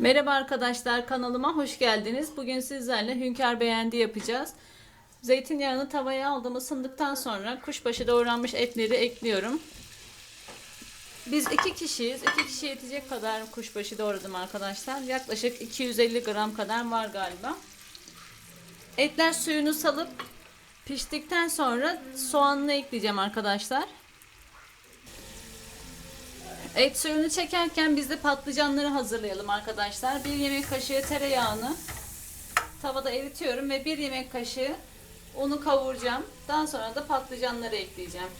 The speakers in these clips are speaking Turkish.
Merhaba arkadaşlar kanalıma hoş geldiniz. Bugün sizlerle hünkâr beğendi yapacağız. Zeytinyağını tavaya aldım ısındıktan sonra kuşbaşı doğranmış etleri ekliyorum. Biz iki kişiyiz. İki kişi yetecek kadar kuşbaşı doğradım arkadaşlar. Yaklaşık 250 gram kadar var galiba. Etler suyunu salıp piştikten sonra soğanını ekleyeceğim arkadaşlar. Et suyunu çekerken biz de patlıcanları hazırlayalım arkadaşlar. Bir yemek kaşığı tereyağını tavada eritiyorum ve bir yemek kaşığı unu kavuracağım. Daha sonra da patlıcanları ekleyeceğim.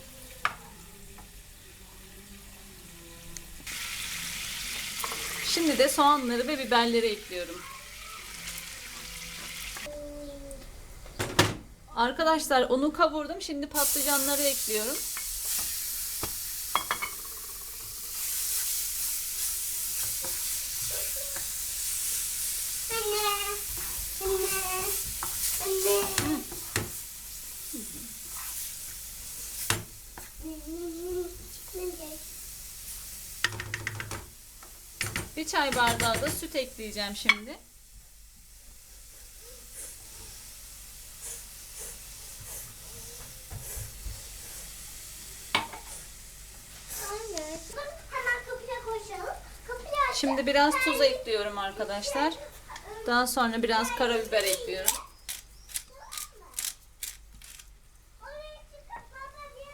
Şimdi de soğanları ve biberleri ekliyorum. Arkadaşlar unu kavurdum. Şimdi patlıcanları ekliyorum. Bir çay bardağı da süt ekleyeceğim şimdi. Şimdi biraz tuz ekliyorum arkadaşlar. Daha sonra biraz karabiber ekliyorum.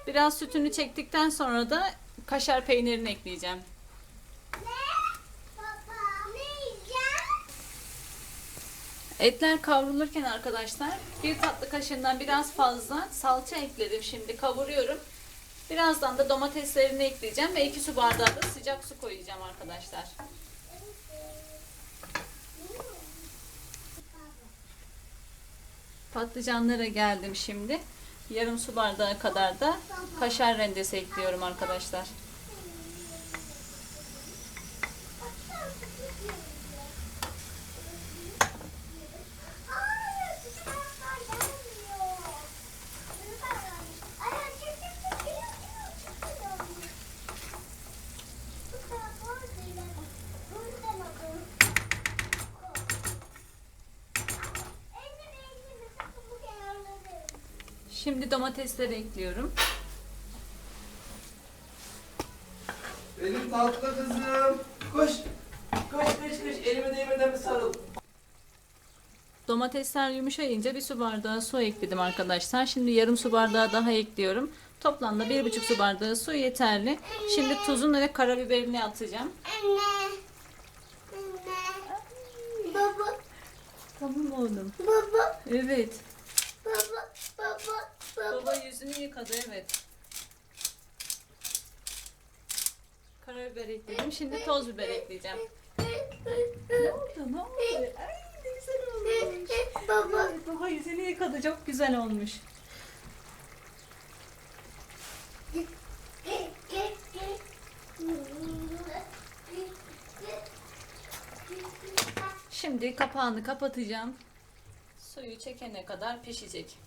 Biraz sütünü çektikten sonra da kaşar peynirini ekleyeceğim. Etler kavrulurken arkadaşlar bir tatlı kaşığından biraz fazla salça ekledim şimdi kavuruyorum. Birazdan da domateslerini ekleyeceğim ve 2 su bardağı da sıcak su koyacağım arkadaşlar. Patlıcanlara geldim şimdi. Yarım su bardağı kadar da kaşar rendesi ekliyorum arkadaşlar. Şimdi domatesleri ekliyorum. Elif tatlı kızım. Koş. Koş koş koş. Elime değmeden bir sarıl. Domatesler yumuşayınca bir su bardağı su ekledim arkadaşlar. Şimdi yarım su bardağı daha ekliyorum. Toplamda bir buçuk su bardağı su yeterli. Şimdi tuzunu ve karabiberini atacağım. Anne. Anne. Baba. Tamam oğlum. Baba. Evet. Baba. Baba. Baba. Baba yüzünü yıkadı evet. Karabiber ekledim. Şimdi toz biber ekleyeceğim. Ne oldu? Ne oldu? Ay ne güzel olmuş. Baba. Evet, baba yüzünü yıkadı. Çok güzel olmuş. Şimdi kapağını kapatacağım. Suyu çekene kadar pişecek.